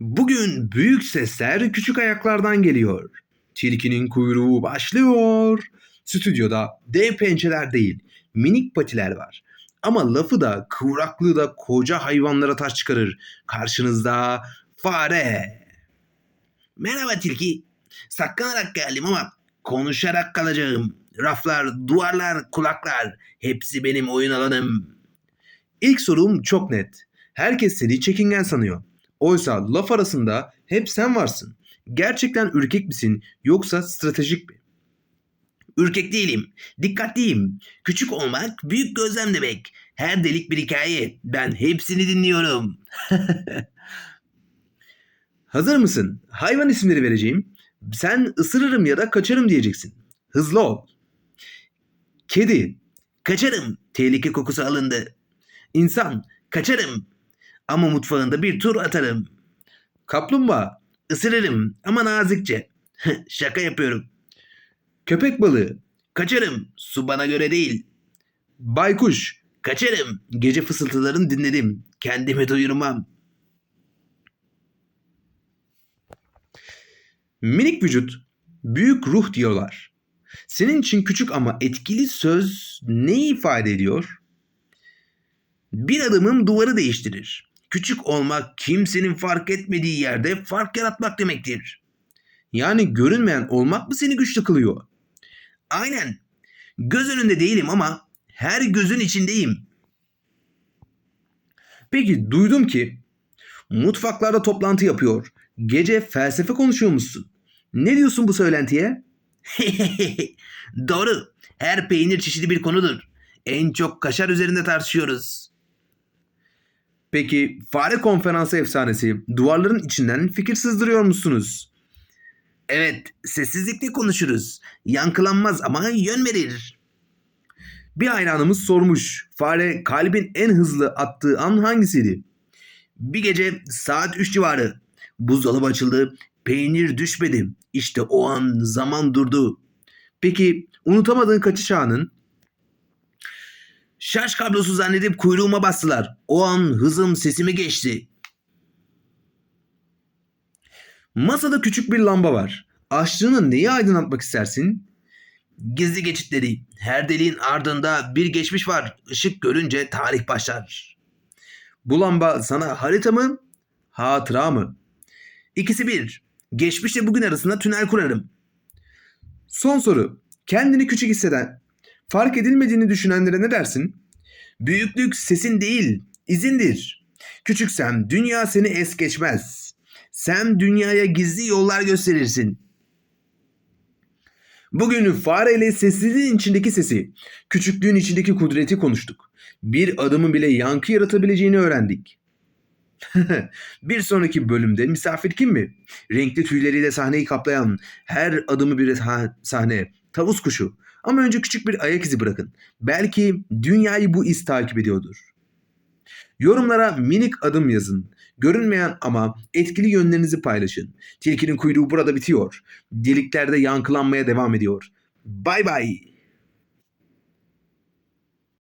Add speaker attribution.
Speaker 1: Bugün büyük sesler küçük ayaklardan geliyor. Tilkinin kuyruğu başlıyor. Stüdyoda dev pençeler değil, minik patiler var. Ama lafı da kıvraklığı da koca hayvanlara taş çıkarır. Karşınızda fare. Merhaba tilki. Saklanarak geldim ama konuşarak kalacağım. Raflar, duvarlar, kulaklar hepsi benim oyun alanım. İlk sorum çok net. Herkes seni çekingen sanıyor. Oysa laf arasında hep sen varsın. Gerçekten ürkek misin yoksa stratejik mi? Ürkek değilim. Dikkatliyim. Küçük olmak büyük gözlem demek. Her delik bir hikaye. Ben hepsini dinliyorum. Hazır mısın? Hayvan isimleri vereceğim. Sen ısırırım ya da kaçarım diyeceksin. Hızlı ol. Kedi. Kaçarım. Tehlike kokusu alındı. İnsan. Kaçarım. Ama mutfağında bir tur atarım. Kaplumbağa. Isırırım ama nazikçe. Şaka yapıyorum. Köpek balığı. Kaçarım. Su bana göre değil. Baykuş. Kaçarım. Gece fısıltılarını dinledim. Kendimi duyurmam. Minik vücut, büyük ruh diyorlar. Senin için küçük ama etkili söz ne ifade ediyor? Bir adımım duvarı değiştirir. Küçük olmak kimsenin fark etmediği yerde fark yaratmak demektir. Yani görünmeyen olmak mı seni güçlü kılıyor? Aynen. Göz önünde değilim ama her gözün içindeyim. Peki duydum ki mutfaklarda toplantı yapıyor. Gece felsefe konuşuyormuşsun. Ne diyorsun bu söylentiye? Doğru. Her peynir çeşidi bir konudur. En çok kaşar üzerinde tartışıyoruz. Peki fare konferansı efsanesi duvarların içinden fikir sızdırıyor musunuz? Evet, sessizlikle konuşuruz. Yankılanmaz ama yön verir. Bir hayranımız sormuş. Fare kalbin en hızlı attığı an hangisiydi? Bir gece saat 3 civarı. Buzdolabı açıldı. Peynir düşmedi. İşte o an zaman durdu. Peki unutamadığın kaçış anın? Şarj kablosu zannedip kuyruğuma bastılar. O an hızım sesimi geçti. Masada küçük bir lamba var. Açtığını neyi aydınlatmak istersin? Gizli geçitleri. Her deliğin ardında bir geçmiş var. Işık görünce tarih başlar. Bu lamba sana harita mı? Hatıra mı? İkisi bir. Geçmişle bugün arasında tünel kurarım. Son soru. Kendini küçük hisseden, fark edilmediğini düşünenlere ne dersin? Büyüklük sesin değil, izindir. Küçüksem dünya seni es geçmez. Sen dünyaya gizli yollar gösterirsin. Bugün fareyle sessizliğin içindeki sesi, küçüklüğün içindeki kudreti konuştuk. Bir adımın bile yankı yaratabileceğini öğrendik. bir sonraki bölümde misafir kim mi? Renkli tüyleriyle sahneyi kaplayan her adımı bir sah- sahne. Tavus kuşu. Ama önce küçük bir ayak izi bırakın. Belki dünyayı bu iz takip ediyordur. Yorumlara minik adım yazın. Görünmeyen ama etkili yönlerinizi paylaşın. Tilkinin kuyruğu burada bitiyor. Deliklerde yankılanmaya devam ediyor. Bay bay.